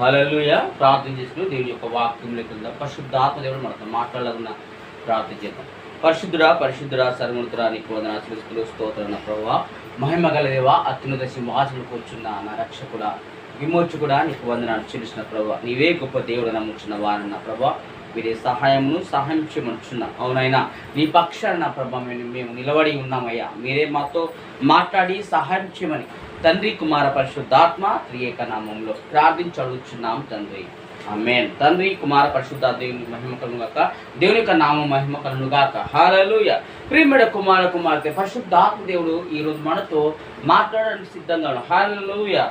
హల్లెలూయా. ప్రార్థన చేసుకుని దేవుని యొక్క వాక్యం లేకుండా పరిశుద్ధాత్మ దేవుడు మనతో మాట్లాడాలన్న ప్రార్థన చేద్దాం. పరిశుద్ధుడా పరిశుద్ధుడా సర్వనుతుడా నీకు వందన స్థుతులు స్తోత్రన్న ప్రభావ. మహిమ గలదేవా అత్యున్నత సింహాసనం కూర్చున్న నా రక్షకుడ విమోచకుడ నీకు వందనాలు చెల్లిసిన ప్రభావ. నీవే గొప్ప దేవుడు నమ్ముచున్న వారన్న ప్రభా మీరే సహాయమును సహాయం చేయమనుచున్నా అవునైనా నీ పక్షాన నా మేము మేము నిలబడి ఉన్నామయ్యా. మీరే మాతో మాట్లాడి సహాయం చేయమని తండ్రి కుమార పరిశుద్ధాత్మ త్రియేక నామంలో ప్రార్థించడుచున్నాం తండ్రి. ఆమెన్. తండ్రి కుమార పరిశుద్ధ దేవుని మహిమ కలుగాక దేవుని యొక్క నామం మహిమ కలుగాక. హాలలుయ కుమార కుమార్తె పరిశుద్ధాత్మ దేవుడు ఈరోజు మనతో మాట్లాడడానికి సిద్ధంగా ఉన్నాడు. హాలలుయ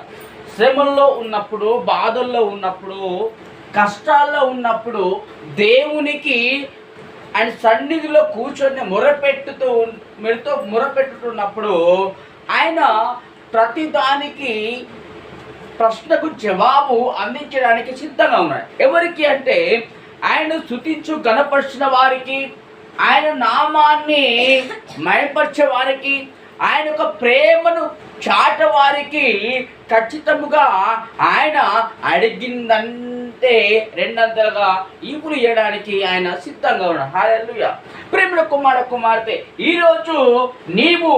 శ్రమల్లో ఉన్నప్పుడు బాధల్లో ఉన్నప్పుడు కష్టాల్లో ఉన్నప్పుడు దేవునికి ఆయన సన్నిధిలో కూర్చొని మొరపెట్టుతూ ఉన్- మెరుతో మొరపెట్టుతున్నప్పుడు ఆయన ప్రతిదానికి ప్రశ్నకు జవాబు అందించడానికి సిద్ధంగా ఉన్నాడు ఎవరికి అంటే ఆయన స్థుతించు గణపరిచిన వారికి ఆయన నామాన్ని మయపరిచే వారికి ఆయన యొక్క ప్రేమను చాట వారికి ఖచ్చితముగా ఆయన అడిగిందంటే రెండంతలుగా ఈపులు ఇవ్వడానికి ఆయన సిద్ధంగా ఉన్నాడు. హాలెలుయ ప్రేమ కుమార కుమార్తె ఈరోజు నీవు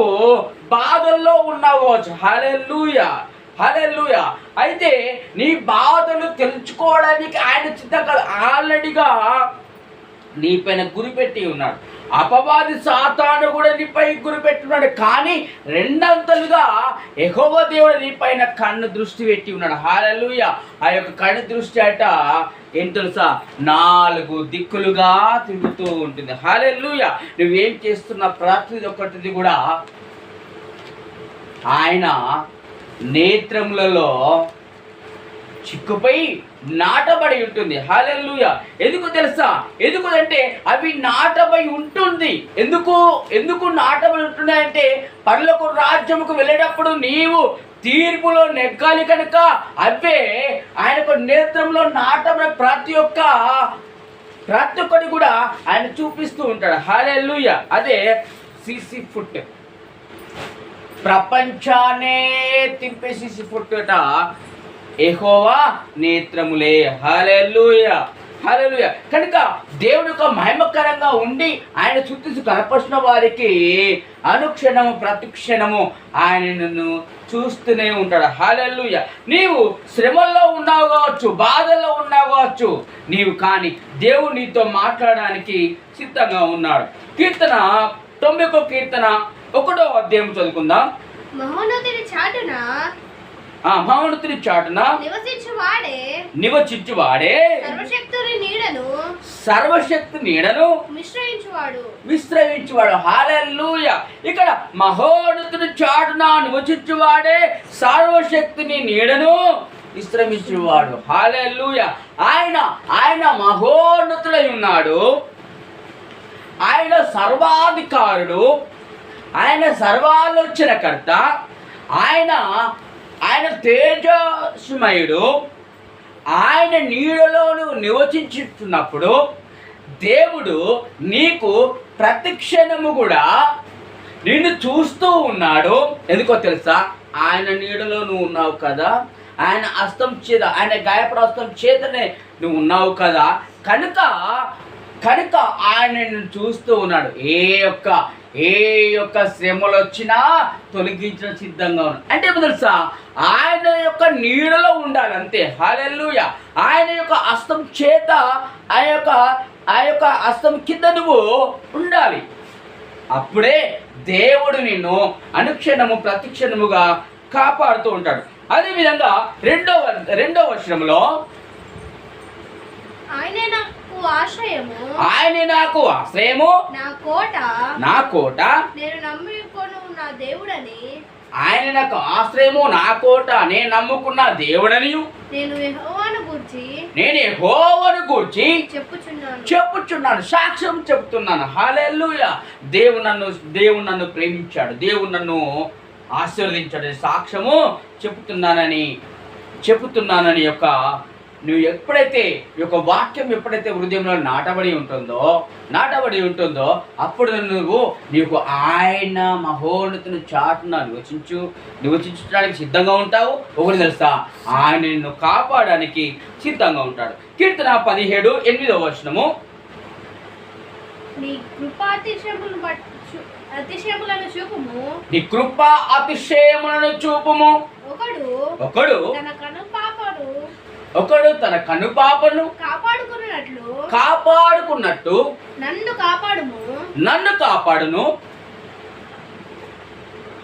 బాధల్లో ఉన్నావు హాలెల్లుయ. హల్లెలూయ. అయితే నీ బాధలు తెలుసుకోవడానికి ఆయన సిద్ధంగా ఆల్రెడీగా నీ పైన గురిపెట్టి ఉన్నాడు. అపవాది సాతాను కూడా నీపై గురిపెట్టున్నాడు. కానీ రెండంతలుగా ఎహోవ దేవుడు నీపైన కన్ను దృష్టి పెట్టి ఉన్నాడు. హాలలుయ ఆ యొక్క కన్ను దృష్టి అట ఏం తెలుసా? నాలుగు దిక్కులుగా తిరుగుతూ ఉంటుంది. హాలెలుయ నువ్వేం చేస్తున్న ప్రతి ఒక్కటిది కూడా ఆయన నేత్రములలో చిక్కుపై నాటబడి ఉంటుంది. హాలెల్లుయ. ఎందుకు తెలుసా? ఎందుకు అంటే అవి నాటబడి ఉంటుంది. ఎందుకు? ఎందుకు నాటబడి ఉంటున్నాయంటే పర్లకు రాజ్యముకు వెళ్ళేటప్పుడు నీవు తీర్పులో నెగ్గాలి కనుక అవే ఆయనకు నేత్రంలో నాటబడి ప్రతి ఒక్క ప్రతి ఒక్కటి కూడా ఆయన చూపిస్తూ ఉంటాడు. హాలెల్లుయ. అదే సిసి ఫుట్ ప్రపంచాన్నే తింపేసి పుట్టుట ఎహోవా నేత్రములే. హలెలుయ హల్లెలూయ. కనుక దేవుడు యొక్క మహిమకరంగా ఉండి ఆయన చుట్టూ కనపరిచిన వారికి అనుక్షణము ప్రతిక్షణము ఆయన చూస్తూనే ఉంటాడు. హలెల్లుయ. నీవు శ్రమల్లో ఉన్నావు కావచ్చు బాధల్లో ఉన్నావు కావచ్చు నీవు కానీ దేవుడు నీతో మాట్లాడడానికి సిద్ధంగా ఉన్నాడు. కీర్తన తొమ్మిదో కీర్తన ఒకటో అధ్యాయం చదువుకుందాం. మహోన్నతుని చాటున ఆ చాటున నివసించు వాడే నివచించు వాడే సర్వశక్తుని నీడను సర్వశక్తి నీడను హాలెల్లుయ ఇక్కడ మహోన్నతుని చాటున నివచించువాడే సర్వశక్తిని నీడను విశ్రమించువాడు. హాలెల్లుయ ఆయన ఆయన మహోన్నతుడై ఉన్నాడు. ఆయన సర్వాధికారుడు. ఆయన సర్వాలోచనకర్త. ఆయన ఆయన తేజస్మయుడు ఆయన నీడలోను నువ్వు నివసించుతున్నప్పుడు దేవుడు నీకు ప్రతిక్షణము కూడా నిన్ను చూస్తూ ఉన్నాడు. ఎందుకో తెలుసా? ఆయన నీడలో నువ్వు ఉన్నావు కదా. ఆయన అస్తం చేత ఆయన గాయపరాస్తం చేతనే నువ్వు ఉన్నావు కదా. కనుక కనుక ఆయన నిన్ను చూస్తూ ఉన్నాడు. ఏ యొక్క ఏ యొక్క శ్రమలు వచ్చినా తొలగించిన సిద్ధంగా ఉన్నాడు అంటే తెలుసా? ఆయన యొక్క నీడలో ఉండాలి అంతే. హాలెల్లుయ. ఆయన యొక్క అస్తం చేత ఆ యొక్క ఆ యొక్క అస్తం కింద నువ్వు ఉండాలి. అప్పుడే దేవుడు నిన్ను అనుక్షణము ప్రతిక్షణముగా కాపాడుతూ ఉంటాడు. అదేవిధంగా రెండవ రెండవ వర్షంలో ఆయన ఆశ్రయము. ఆయన నాకు ఆశ్రయము. నా కోట. నా కోట. నేను నమ్ముకొను నా దేవుడని. ఆయన నాకు ఆశ్రయము నా కోట. నేను నమ్ముకున్న దేవుడనియు. నేను యెహోవాను గూర్చి నేను యెహోవాను గూర్చి చెప్పుచున్నాను. చెప్పుచున్నాను. సాక్ష్యం చెప్తున్నాను. హాలెల్లుయ. దేవుడు నన్ను దేవుడు నన్ను ప్రేమించాడు. దేవుడు నన్ను ఆశీర్వదించాడు. సాక్ష్యము చెప్తున్నానని చెప్తున్నానని యొక్క నువ్వు ఎప్పుడైతే ఈ యొక్క వాక్యం ఎప్పుడైతే హృదయంలో నాటబడి ఉంటుందో నాటబడి ఉంటుందో అప్పుడు నువ్వు నీకు ఆయన మహోన్నతిని చాటున నివసించు నివసించడానికి సిద్ధంగా ఉంటావు. ఒకటి తెలుసా? ఆయన నిన్ను కాపాడడానికి సిద్ధంగా ఉంటాడు. కీర్తన పదిహేడు ఎనిమిదవ వచనము. నీ కృపాతిశయములను అతిశయములను చూపుము. నీ కృప అతిశయములను చూపుము. ఒకడు ఒకడు తన కను పాపను ఒకడు తన కనుపాపను కాపాడుకున్నట్లు కాపాడుకున్నట్టు నన్ను కాపాడుము. నన్ను కాపాడును.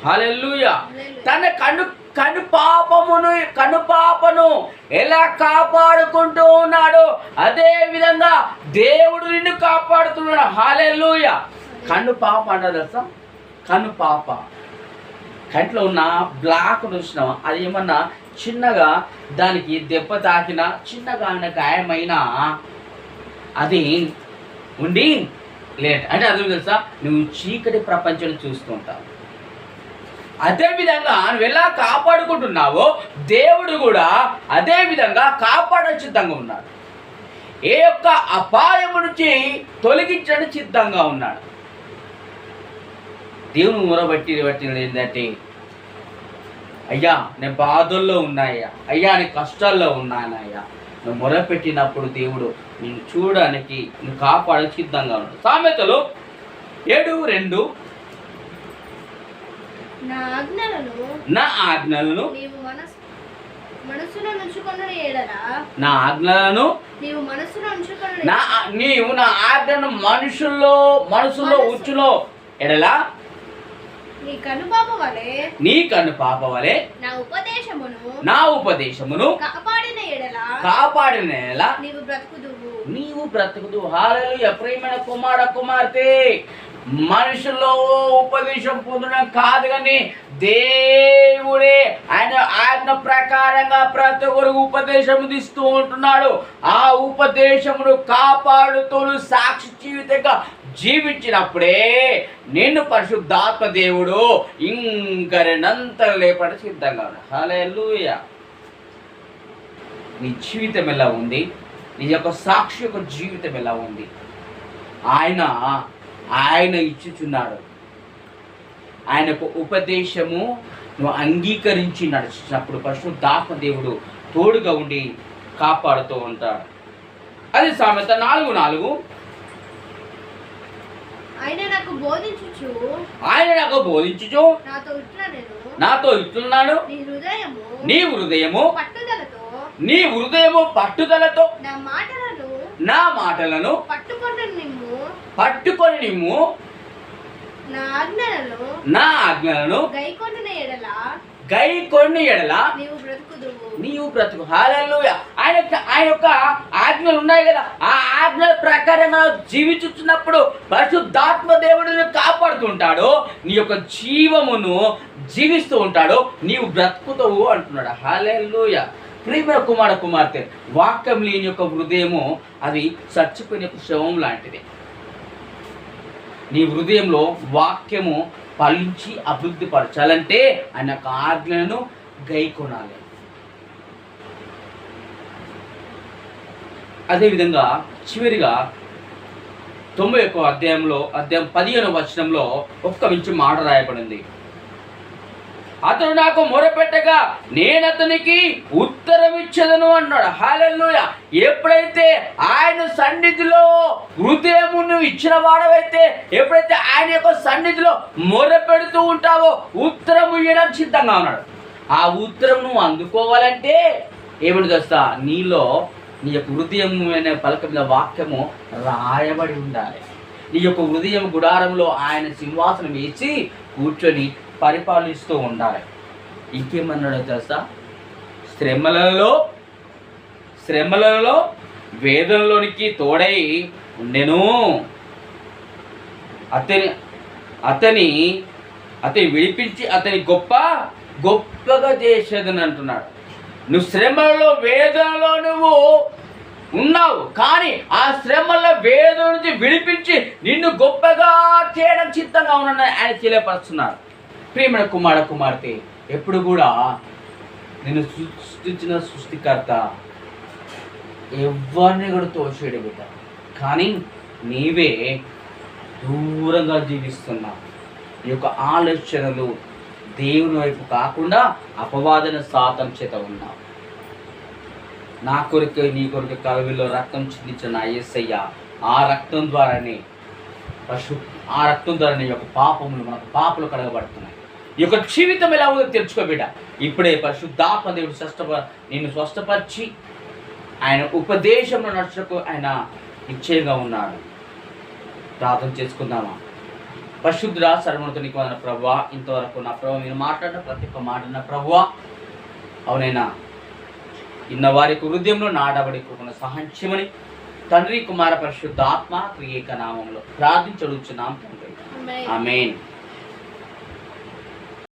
హల్లెలూయా. తన కను కను పాపమును కను పాపను ఎలా కాపాడుకుంటూ ఉన్నాడు అదే విధంగా దేవుడు నిన్ను కాపాడుతున్నాడు. హాలెల్లుయ. కన్ను పాప అంటారు తెలుసా? కన్ను పాప. కంట్లో ఉన్న బ్లాక్ చూసినావా? అది ఏమన్నా చిన్నగా దానికి దెబ్బ తాకిన చిన్నగా ఆయన గాయమైనా అది ఉండి లేట్. అంటే అది తెలుసా? నువ్వు చీకటి ప్రపంచం చూస్తూ ఉంటావు. అదే విధంగా నువ్వు ఎలా కాపాడుకుంటున్నావో దేవుడు కూడా అదే విధంగా కాపాడ సిద్ధంగా ఉన్నాడు. ఏ యొక్క అపాయము నుంచి తొలగించడానికి సిద్ధంగా ఉన్నాడు. దేవుని ఊరబట్టి బట్టి ఏంటంటే అయ్యా నేను బాధల్లో ఉన్నాయ్యా అయ్యా నేను కష్టాల్లో ఉన్నానయ్యా. నువ్వు మొరపెట్టినప్పుడు దేవుడు నేను చూడడానికి నువ్వు కాపాడ సిద్ధంగా ఉన్నాడు. సామెతలు ఏడు రెండు. నా ఆజ్ఞలను నా ఆజ్ఞలను నా నీవు నా ఆజ్ఞను మనుషుల్లో మనసులో ఉచ్చులో ఎడలా నీ కనుపాప వలె నీ వలె ఉపదేశమును నా ఉపదేశమును కాపాడిన ఎడల కాపాడిన నీవు బ్రతుకుదువు. నీవు బ్రతుకుదు హాలలు కుమార కుమార్తె మనుషుల్లో ఉపదేశం పొందడం కాదు కానీ దేవుడే ఆయన ఆజ్ఞ ప్రకారంగా ప్రతి ఒక్కరికి ఉపదేశం ఇస్తూ ఉంటున్నాడు. ఆ ఉపదేశమును కాపాడుతూ సాక్షి జీవితంగా జీవించినప్పుడే నిన్ను పరిశుద్ధాత్మ దేవుడు. ఇంకరినంత లేపడ సిద్ధంగా ఉన్నాడు. లూయ నీ జీవితం ఎలా ఉంది? నీ యొక్క సాక్షి యొక్క జీవితం ఎలా ఉంది? ఆయన ఆయన ఇచ్చుచున్నాడు. ఆయన ఉపదేశము నువ్వు అంగీకరించి నడిచినప్పుడు పరిశుద్ధాత్మ దేవుడు తోడుగా ఉండి కాపాడుతూ ఉంటాడు. అది సామెత నాలుగు నాలుగు. ఆయన నాకు బోధించుచు. ఆయన నాకు బోధించుచు. నాతో ఇట్లా నేను. నాతో ఇట్లున్నాడు. నీ హృదయము నీ హృదయము పట్టుదలతో. నీ హృదయము పట్టుదలతో. నా మాటలను నా మాటలను నిమ్ము పట్టుకొని నిమ్ము నా ఆజ్ఞలను నా ఆజ్ఞలను గైకొండిన ఎడల గై కొన్ని ఎడల నీవు బ్రతుకు. హాలూయ ఆయన ఆయన యొక్క ఆజ్ఞలు ఉన్నాయి కదా. ఆ ఆజ్ఞల ప్రకారంగా జీవించుతున్నప్పుడు పరిశుద్ధాత్మ దేవుడు నిన్ను కాపాడుతుంటాడు. నీ యొక్క జీవమును జీవిస్తూ ఉంటాడు. నీవు బ్రతుకుతావు అంటున్నాడు. హాలూయ ప్రియమైన కుమార కుమార్తె వాక్యం లేని యొక్క హృదయము అది చచ్చిపోయిన శవం లాంటిది. నీ హృదయంలో వాక్యము ఫలించి అభివృద్ధి పరచాలంటే ఆయన యొక్క ఆజ్ఞలను గైకొనాలి. అదేవిధంగా చివరిగా తొంభై ఒక్క అధ్యాయంలో అధ్యాయం పదిహేను వచనంలో ఒక్క మించి మాట రాయబడింది. అతను నాకు మొరపెట్టగా నేను అతనికి ఉత్తరం ఇచ్చేదను అన్నాడు. హాలెల్లుయ. ఎప్పుడైతే ఆయన సన్నిధిలో హృదయమును ఇచ్చిన వాడవైతే ఎప్పుడైతే ఆయన యొక్క సన్నిధిలో మొరపెడుతూ ఉంటావో ఉత్తరము ఇవ్వడానికి సిద్ధంగా ఉన్నాడు. ఆ ఉత్తరం నువ్వు అందుకోవాలంటే ఏమని చేస్తా నీలో నీ యొక్క హృదయం అనే పలక మీద వాక్యము రాయబడి ఉండాలి. నీ యొక్క హృదయం గుడారంలో ఆయన సింహాసనం వేసి కూర్చొని పరిపాలిస్తూ ఉండాలి. ఇంకేమన్నాడో తెలుసా? శ్రమలలో శ్రమలలో వేదనలోనికి తోడై ఉండెను. అతని అతని అతని విడిపించి అతని గొప్ప గొప్పగా చేసేదని అంటున్నాడు. నువ్వు శ్రమలలో వేదనలో నువ్వు ఉన్నావు. కానీ ఆ శ్రమల వేదన నుంచి విడిపించి నిన్ను గొప్పగా చేయడం చిత్తంగా ఉన్నాను ఆయన తెలియపరుస్తున్నాడు ప్రియమైన కుమార కుమార్తె ఎప్పుడు కూడా నిన్ను సృష్టించిన సృష్టికర్త ఎవరిని కూడా తోచేయడం బిడ్డ. కానీ నీవే దూరంగా జీవిస్తున్నావు ఈ యొక్క ఆలోచనలు దేవుని వైపు కాకుండా అపవాదన శాతం చేత ఉన్నావు. నా కొరకు నీ కొరకు కలవిలో రక్తం చిందించిన నా ఆ రక్తం ద్వారానే పశు ఆ రక్తం ద్వారా నీ యొక్క పాపములు మనకు పాపలు కడగబడుతున్నాయి ఈ యొక్క జీవితం ఎలా ఉందో తెలుసుకో బిడ్డ. ఇప్పుడే పరిశుద్ధాత్మ దేవుడు స్వస్థ నిన్ను స్వస్థపరిచి ఆయన ఉపదేశంలో నడుచుకు ఆయన నిశ్చయంగా ఉన్నాడు. ప్రార్థన చేసుకుందామా? పరిశుద్ధురా సర్వనతో నీకు వందన ప్రభువా. ఇంతవరకు నా ప్రభు మీరు మాట్లాడిన ప్రతి ఒక్క మాట నా ప్రభువా. అవునైనా ఇన్న వారి హృదయంలో నాడబడి కృపను సహించమని తండ్రి కుమార పరిశుద్ధాత్మ క్రియేక నామంలో ప్రార్థించడుచున్నాం తండ్రి. ఆమెన్.